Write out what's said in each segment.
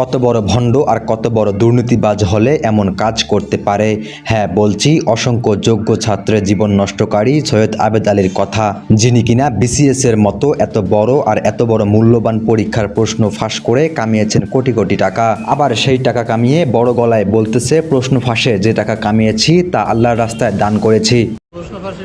কত বড় ভণ্ড আর কত বড় দুর্নীতিবাজ হলে এমন কাজ করতে পারে? হ্যাঁ বলছি, অসংখ্য যোগ্য ছাত্রের জীবন নষ্টকারী সৈয়দ আবেদ আলীর কথা। যিনি কিনা বিসিএস এর মতো এত বড় আর এত বড় মূল্যবান পরীক্ষার প্রশ্ন ফাঁস করে কামিয়েছেন কোটি কোটি টাকা। আবার সেই টাকা কামিয়ে বড় গলায় বলতেছে, প্রশ্ন ফাঁসে যে টাকা কামিয়েছি, তা আল্লাহর রাস্তায় দান করেছি। প্রশ্ন ফাঁসে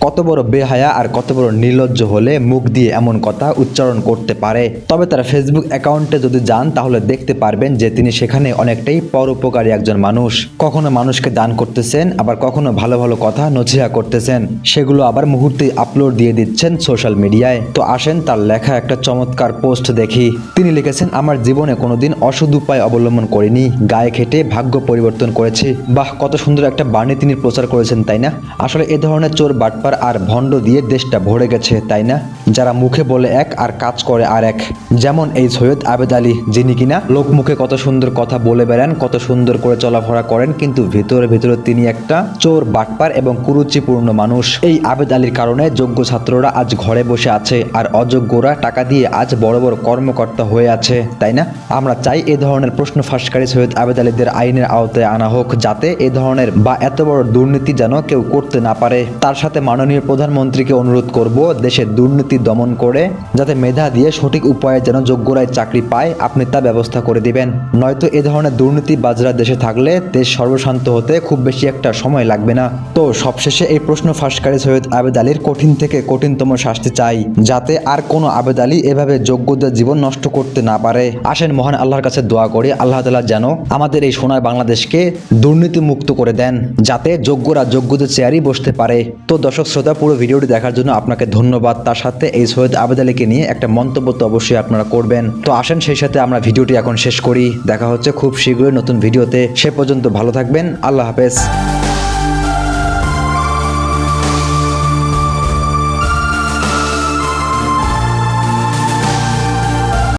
কত বড় বেহায়া আর কত বড় নির্লজ্জ হলে মুখ দিয়ে এমন কথা উচ্চারণ করতে পারে? তবে তারা ফেসবুক অ্যাকাউন্টে যদি যান, তাহলে দেখতে পারবেন যে তিনি সেখানে অনেকটাই পরোপকারী একজন মানুষ। কখনো মানুষকে দান করতেছেন, আবার কখনো ভালো ভালো কথা নছিহা করতেছেন। সেগুলো আবার মুহূর্তে আপলোড দিয়ে দিচ্ছেন সোশ্যাল মিডিয়ায় তো আসেন, তার লেখা একটা চমৎকার পোস্ট দেখি। তিনি লিখেছেন, আমার জীবনে কোনোদিন অসৎ উপায় অবলম্বন করিনি। গায়ে খেটে ভাগ্য পরিবর্তন করেছি। বাহ, কত সুন্দর একটা বাণী তিনি প্রচার করেছেন, তাই না? আসলে এ ধরনের চোর বাটপার আর ভণ্ড দিয়ে দেশটা ভরে গেছে, তাই না? যারা মুখে বলে এক আর কাজ করে আর এক। যেমন এই সৈয়দ আবেদ আলী, যিনি কিনা লোক মুখে কত সুন্দর কথা বলে বেড়ান, কত সুন্দর করে চলাফেরা করেন, কিন্তু ভিতরে ভিতরে তিনি একটা চোর বাটপার এবং কুরুচিপূর্ণ মানুষ। এই আবেদ আলীর কারণে যোগ্য ছাত্ররা আজ ঘরে বসে আছে আর অযোগ্যরা টাকা দিয়ে আজ বড় বড় কর্মকর্তা হয়ে আছে, তাই না? আমরা চাই এ ধরনের প্রশ্ন ফাঁসকারী সৈয়দ আবেদ আলীদের আইনের আওতায় আনা হোক, যাতে এ ধরনের বা এত বড় দুর্নীতি যেন কেউ করতে না পারে। তার সাথে মাননীয় প্রধানমন্ত্রীকে অনুরোধ করব দেশের দুর্নীতি দমন করে, যাতে মেধা দিয়ে সঠিক উপায়ে যেন যোগ্যরাই চাকরি পায়, আপনি তা ব্যবস্থা করে দিবেন। নয়তো এ ধরনের দুর্নীতি বাজরা দেশে থাকলে দেশ সর্বশান্ত হতে খুব বেশি একটা সময় লাগবে না। তো সবশেষে এই প্রশ্ন ফাঁসকারী সৈয়দ আবেদ আলীর কঠিন থেকে কঠিনতম শাস্তি চাই, যাতে আর কোনো আবেদ আলী এভাবে যোগ্যদের জীবন নষ্ট করতে না পারে। আসেন মহান আল্লাহর কাছে দোয়া করি, আল্লাহ তালা যেন আমাদের এই সোনার বাংলাদেশকে দুর্নীতি মুক্ত করে দেন, যাতে যোগ্যরা যোগ্যদের চেয়ারই বসতে পারে। তো দর্শক শ্রোতা, পুরো ভিডিওটি দেখার জন্য আপনাকে ধন্যবাদ। তার সাথে এই সৈয়দ আবেদ আলীকে নিয়ে একটা মন্তব্য তো অবশ্যই আপনারা করবেন। তো আসেন সেই সাথে আমরা ভিডিওটি এখন শেষ করি। দেখা হচ্ছে খুব শীঘ্রই নতুন ভিডিওতে। সে পর্যন্ত ভালো থাকবেন। আল্লাহ হাফেজ।